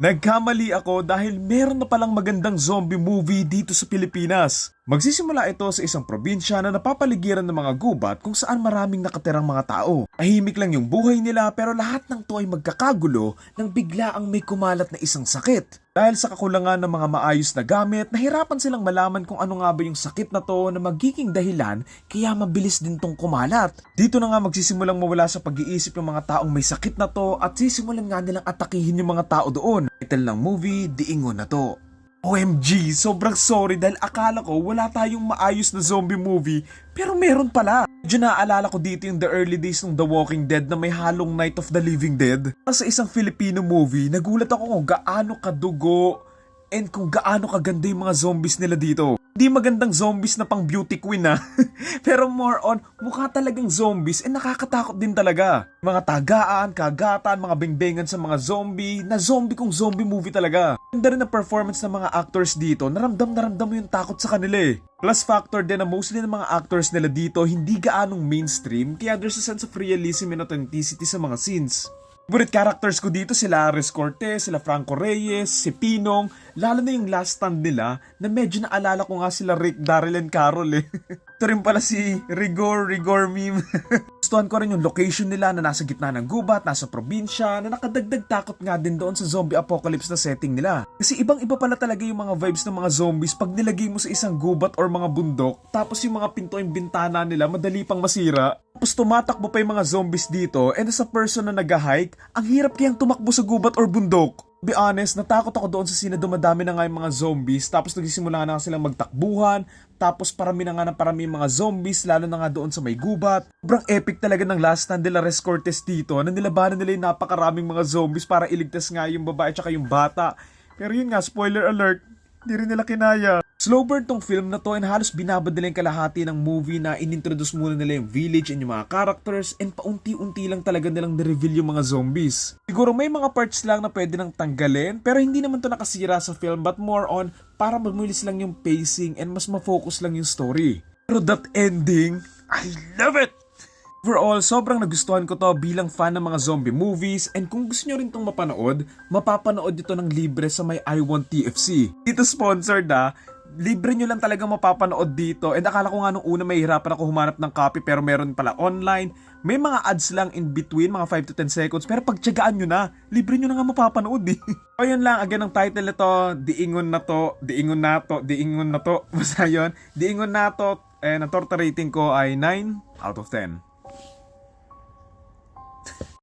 Nagkamali ako dahil meron na palang magandang zombie movie dito sa Pilipinas. Magsisimula ito sa isang probinsya na napapaligiran ng mga gubat kung saan maraming nakatirang mga tao. Tahimik lang yung buhay nila pero lahat ng to ay magkakagulo nang bigla ang may kumalat na isang sakit. Dahil sa kakulangan ng mga maayos na gamit, nahirapan silang malaman kung ano nga ba yung sakit na to na magiging dahilan kaya mabilis din tong kumalat. Dito na nga magsisimulang mawala sa pag-iisip ng mga taong may sakit na to at sisimulan nga nilang atakihin yung mga tao doon. Title ng movie, Diingon na to. OMG, sobrang sorry dahil akala ko wala tayong maayos na zombie movie pero meron pala. Medyo naaalala ko dito yung the early days ng The Walking Dead na may halong Night of the Living Dead. Sa isang Filipino movie, nagulat ako kung gaano kadugo and kung gaano kaganda yung mga zombies nila dito. Hindi magandang zombies na pang beauty queen na. Pero more on, mukha talagang zombies and nakakatakot din talaga. Mga tagaan, kagatan, mga bengbengan sa mga zombie, na zombie kung zombie movie talaga. Ganda rin ang performance ng mga actors dito, naramdam na ramdam mo yung takot sa kanila eh. Plus factor din na mostly ng mga actors nila dito hindi gaanong mainstream kaya there's a sense of realism and authenticity sa mga scenes. Favorite characters ko dito sila Ares Cortez, sila Franco Reyes, si Pinong, lalo na yung last stand nila na medyo naalala ko nga sila Rick, Daryl, and Carol eh. Ito rin pala si Rigor, Rigor meme. Gustuhan ko rin yung location nila na nasa gitna ng gubat, nasa probinsya, na nakadagdag takot nga din doon sa zombie apocalypse na setting nila. Kasi ibang iba pala talaga yung mga vibes ng mga zombies pag nilagay mo sa isang gubat or mga bundok, tapos yung mga pinto yung bintana nila madali pang masira. Tapos tumatakbo pa yung mga zombies dito and as person na nag-hike, ang hirap kayang tumakbo sa gubat or bundok. Be honest, natakot ako doon sa scene na dumadami na nga yung mga zombies tapos nagsisimula na nga silang magtakbuhan tapos parami na nga ng parami yung mga zombies lalo na nga doon sa may gubat. Sobrang epic talaga ng last stand nila Res Cortez dito na nilabanan nila yung napakaraming mga zombies para iligtas nga yung babae at yung bata. Pero yun nga, spoiler alert, hindi rin nila kinaya. Slow burn tong film na to and halos binabad nila yung kalahati ng movie na inintroduce muna nila yung village and yung mga characters and paunti-unti lang talaga nilang na-reveal yung mga zombies. Siguro may mga parts lang na pwede nang tanggalin pero hindi naman to nakasira sa film but more on para magmulis lang yung pacing and mas ma-focus lang yung story. Pero that ending, I love it! Overall, sobrang nagustuhan ko to bilang fan ng mga zombie movies and kung gusto nyo rin tong mapanood, mapapanood nyo to ng libre sa may I Want TFC. Dito sponsored ah, libre nyo lang talaga mapapanood dito and akala ko nga nung una mahihirapan ako humanap ng copy pero meron pala online. May mga ads lang in between, mga 5 to 10 seconds pero pagtyagaan nyo na, libre nyo na nga mapapanood eh. o yun lang, again ang title nito, Diingon na to, Diingon na to, Diingon na to, basta yun, Diingon na to, and ang torta rating ko ay 9 out of 10.